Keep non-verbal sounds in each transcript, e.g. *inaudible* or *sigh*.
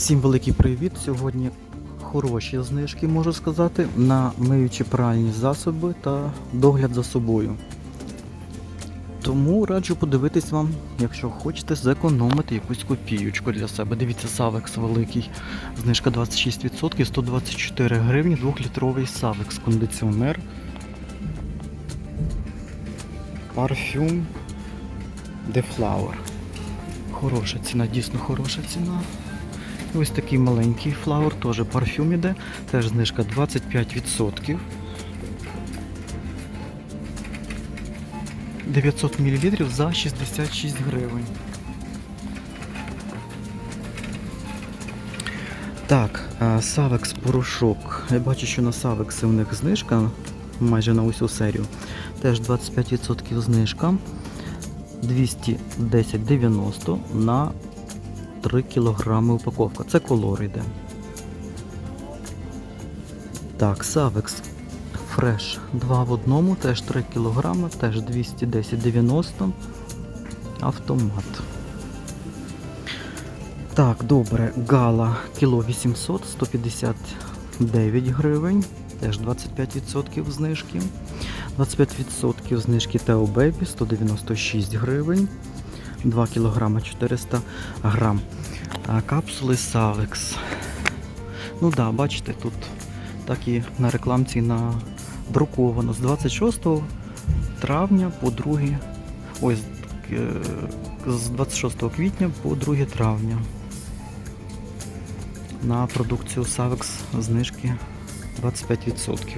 Всім великий привіт! Сьогодні хороші знижки, можу сказати, на миючі пральні засоби та догляд за собою. Тому раджу подивитись вам, якщо хочете зекономити якусь копіючку для себе. Дивіться, Савекс великий. Знижка 26%, 124 гривні, 2-літровий Савекс кондиціонер. Парфюм The Flower. Хороша ціна, дійсно хороша ціна. Ось такий маленький флаур, теж парфюм іде, теж знижка 25%. 900 мл за 66 гривень. Так, Савекс порошок. Я бачу, що на Савекси у них знижка майже на усю серію. Теж 25% знижка. 210,90 на 3 кг упаковка. Це колор йде. Так, Савекс Фреш 2 в одному, теж 3 кг, теж 210,90 автомат. Так, добре, гала кіло 800, 159 гривень, теж 25% знижки. 25% знижки Тео Бейбі 196 гривень. 2 кг 400 грам. Капсули Savex. Ну да, бачите, тут так і на рекламці надруковано з 26 травня по 2 ой, з- е, з 26 квітня по 2 травня. На продукцію Savex знижки 25%.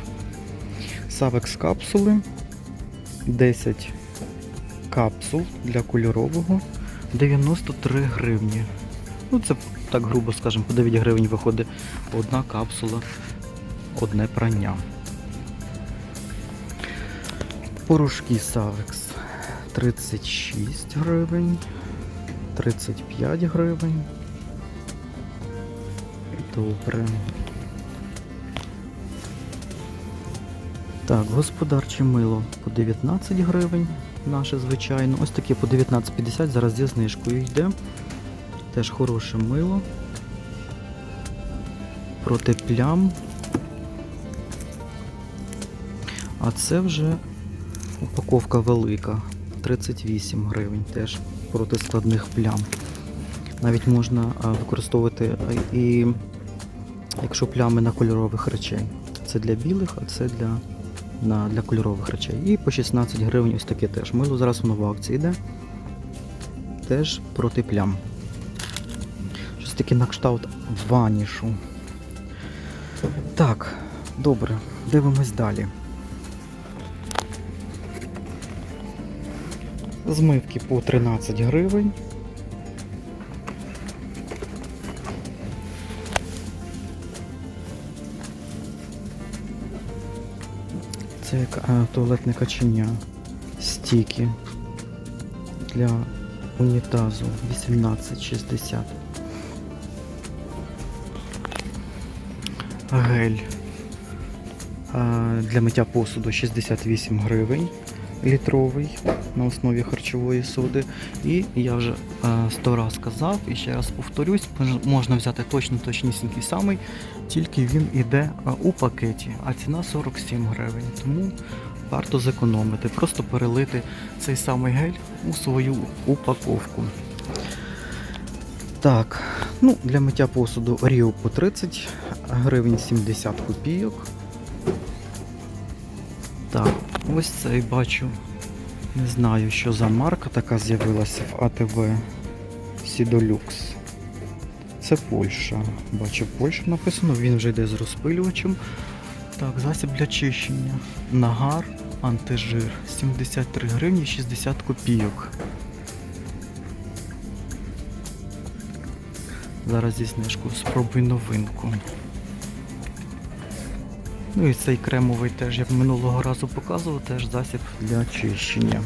Savex капсули 10 капсул для кольорового 93 гривні. Ну це так грубо скажемо, по 9 гривень виходить одна капсула, одне прання. Порошки Savex 36 гривень, 35 гривень. Добре. Так, господарче мило по 19 гривень, наше звичайно. Ось таке по 19,50 зараз зі знижкою йде. Теж хороше мило. Проти плям. А це вже упаковка велика. 38 гривень теж проти складних плям. Навіть можна використовувати і якщо плями на кольорових речей. Це для білих, а це для на, для кольорових речей. І по 16 гривень ось таке теж. Мило зараз воно в акції йде. Теж проти плям. Щось таке на кшталт ванішу. Так, добре, дивимось далі. Змивки по 13 гривень. Це як а, туалетне качення. Стіки для унітазу 18,60. Гель а, для миття посуду 68 гривень літровий на основі харчової соди. І я вже е, 100 раз казав і ще раз повторюсь, можна взяти точно точнісінький самий, тільки він іде е, у пакеті, а ціна 47 гривень. Тому варто зекономити, просто перелити цей самий гель у свою упаковку. Так, ну для миття посуду Ріо по 30 гривень 70 копійок. Так, ось цей бачу. Не знаю, що за марка така з'явилася в АТВ Сідолюкс. Це Польща. Бачу, Польща написано, він вже йде з розпилювачем. Так, засіб для чищення. Нагар, антижир. 73 гривні 60 копійок. Зараз зі знижкою спробуй новинку. Ну і цей кремовий теж, як минулого разу показував, теж засіб для очищення.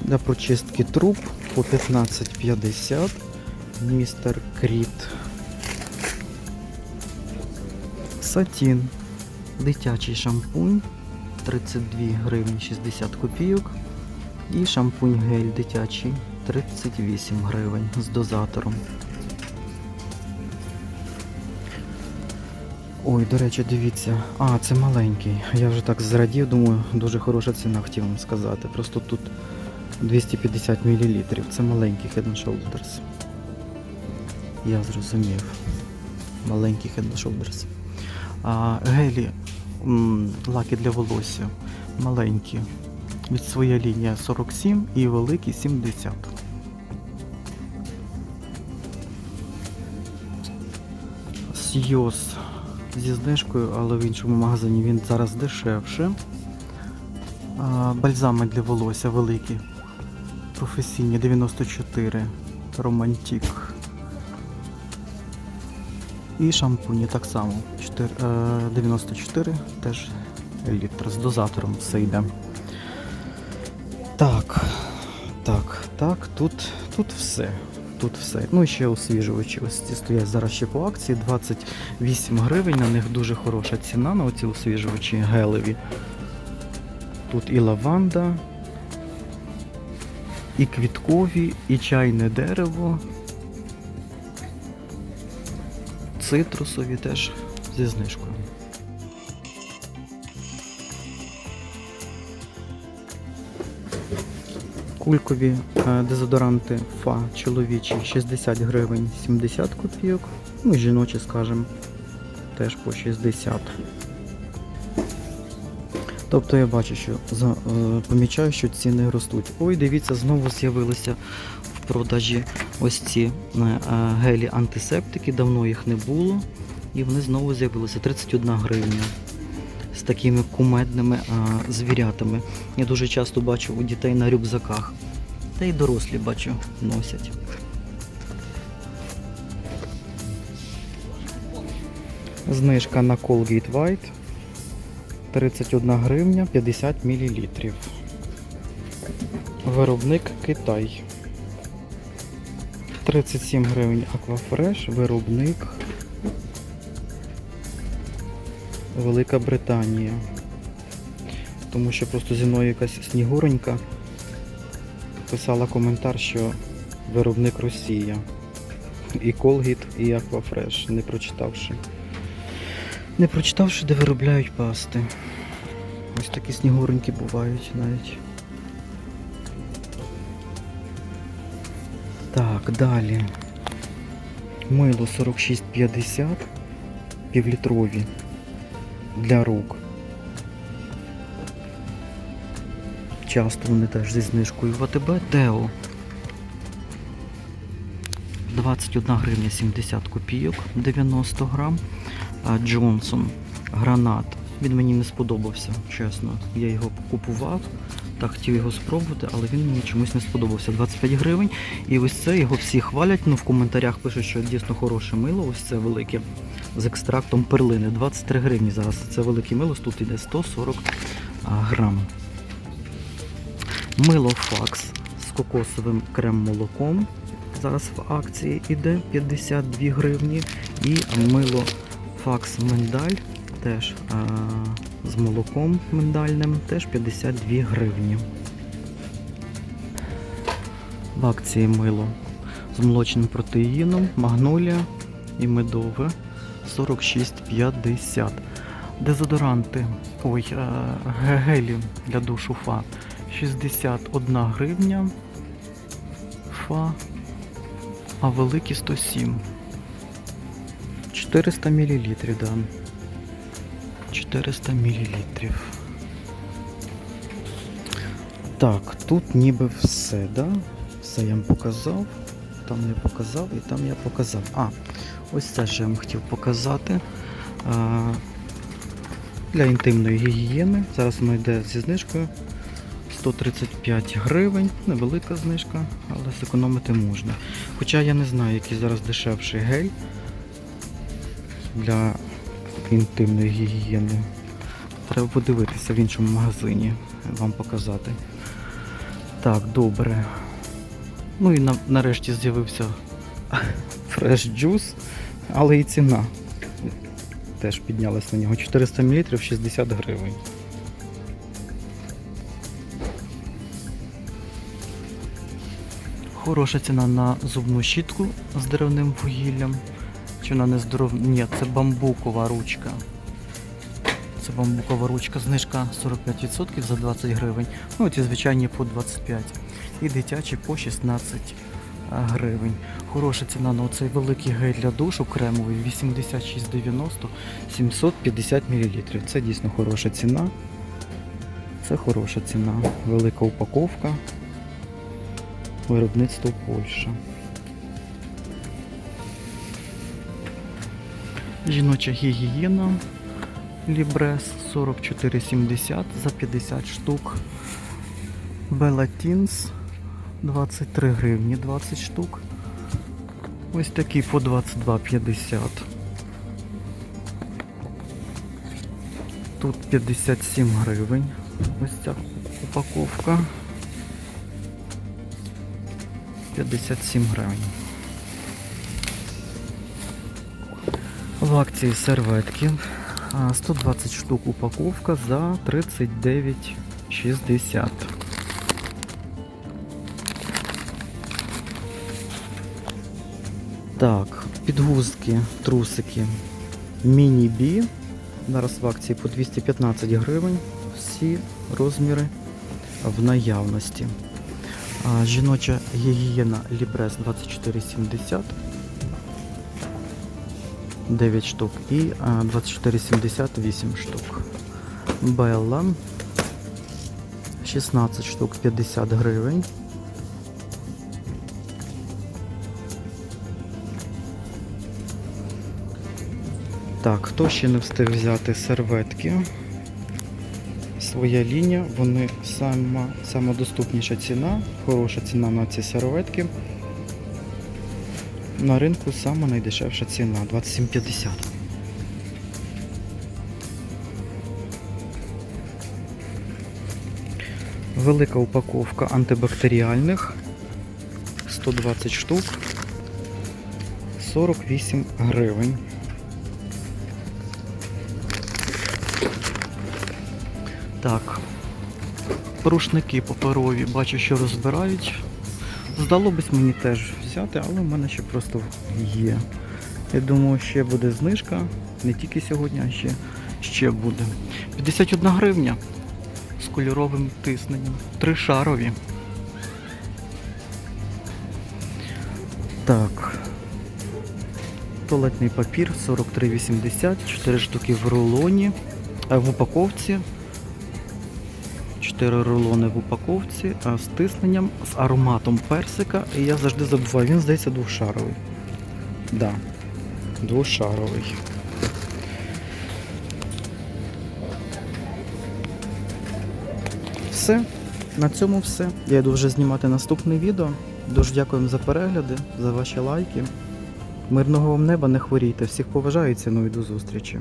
Для прочистки труб по 15,50 містер Кріт. Сатін. Дитячий шампунь 32 гривні 60 копійок. І шампунь гель дитячий 38 гривень з дозатором. Ой, до речі, дивіться. А, це маленький. Я вже так зрадів, думаю, дуже хороша ціна, хотів вам сказати. Просто тут 250 мл. Це маленький Head and Shoulders. Я зрозумів. Маленький Head and Shoulders. А, гелі лаки для волосся. Маленькі. Від своя лінія 47 і великі 70. Сйоз зі знижкою, але в іншому магазині він зараз дешевше. Бальзами для волосся великі. Професійні 94. Романтик. І шампуні так само. 4, е, 94 теж літр. З дозатором все йде. Так. Так, так, тут, тут все. Тут все. Ну і ще освіжувачі. Ось ці стоять зараз ще по акції. 28 гривень. На них дуже хороша ціна на оці освіжувачі гелеві. Тут і лаванда, і квіткові, і чайне дерево. Цитрусові теж зі знижкою. Кулькові е, дезодоранти Фа чоловічі 60 гривень 70 копійок. Ну, і жіночі, скажімо, теж по 60. Тобто я бачу, що за, е, помічаю, що ціни ростуть. Ой, дивіться, знову з'явилися в продажі ось ці е, е, гелі антисептики, давно їх не було. І вони знову з'явилися 31 гривня з такими кумедними а, звірятами. Я дуже часто бачу у дітей на рюкзаках. Та й дорослі бачу носять. Знижка на Colgate White 31 гривня 50 мл. Виробник Китай. 37 гривень Aquafresh, виробник Велика Британія. Тому що просто зі мною якась снігуронька писала коментар, що виробник Росія. І Colgate, і Aquafresh, не прочитавши. Не прочитавши, де виробляють пасти. Ось такі снігуроньки бувають навіть. Так, далі. Мило 46,50 півлітрові для рук. Часто вони теж зі знижкою в АТБ. Тео. 21 гривня 70 копійок 90 грам. Джонсон гранат. Він мені не сподобався, чесно. Я його купував, так хотів його спробувати, але він мені чомусь не сподобався. 25 гривень. І ось це його всі хвалять. Ну в коментарях пишуть, що дійсно хороше мило. Ось це велике з екстрактом перлини. 23 гривні зараз. Це велике мило, тут іде 140 грам. Мило факс з кокосовим крем-молоком. Зараз в акції іде 52 гривні. І мило факс миндаль теж а, з молоком миндальним, теж 52 гривні. В акції мило з молочним протеїном, магнолія і медове 46,50. Дезодоранти, ой, е, гелі для душу фа 61 гривня. Фа, а великі 107. 400 мл, да. 400 мл. Так, тут ніби все, да? Все я вам показав. Там не показав і там я показав. А, ось це ж я вам хотів показати. А, для інтимної гігієни. Зараз воно йде зі знижкою 135 гривень. Невелика знижка, але зекономити можна. Хоча я не знаю, який зараз дешевший гель для інтимної гігієни. Треба подивитися в іншому магазині, вам показати. Так, добре. Ну і на, нарешті з'явився *laughs* Fresh Juice, але і ціна теж піднялась на нього. 400 мл 60 гривень. Хороша ціна на зубну щітку з деревним вугіллям. Чи вона не здоров... Ні, це бамбукова ручка. Це бамбукова ручка, знижка 45% за 20 гривень. Ну, ті звичайні по 25. І дитячі по 16 гривень. Хороша ціна на оцей великий гель для душу кремовий 86,90 750 мл. Це дійсно хороша ціна. Це хороша ціна. Велика упаковка. Виробництво Польща. Жіноча гігієна Лібрес 44,70 за 50 штук. Белатінс 23 гривні 20 штук. Ось такі по 22,50. Тут 57 гривень. Ось ця упаковка. 57 гривень. В акції серветки. 120 штук упаковка за 39,60. Так, підгузки, трусики. Міні-бі. Зараз в акції по 215 гривень. Всі розміри в наявності. Жіноча гігієна Лібрес 24,70. 9 штук і 24,78 штук. Белла 16 штук 50 гривень. Так, хто ще не встиг взяти серветки? Своя лінія, вони сама, сама ціна, хороша ціна на ці серветки. На ринку сама найдешевша ціна 27,50. Велика упаковка антибактеріальних 120 штук 48 гривень. Так, рушники паперові, бачу, що розбирають. Здалося б мені теж взяти, але в мене ще просто є. Я думаю, ще буде знижка. Не тільки сьогодні, а ще, ще буде. 51 гривня з кольоровим тисненням. Тришарові. Так. Туалетний папір 43,80, 4 штуки в рулоні, в упаковці 4 рулони в упаковці з тисненням, з ароматом персика. І я завжди забуваю, він здається двошаровий. Да, двошаровий. Все. На цьому все. Я йду вже знімати наступне відео. Дуже дякуємо за перегляди, за ваші лайки. Мирного вам неба, не хворійте. Всіх поважаю і ціную до зустрічі.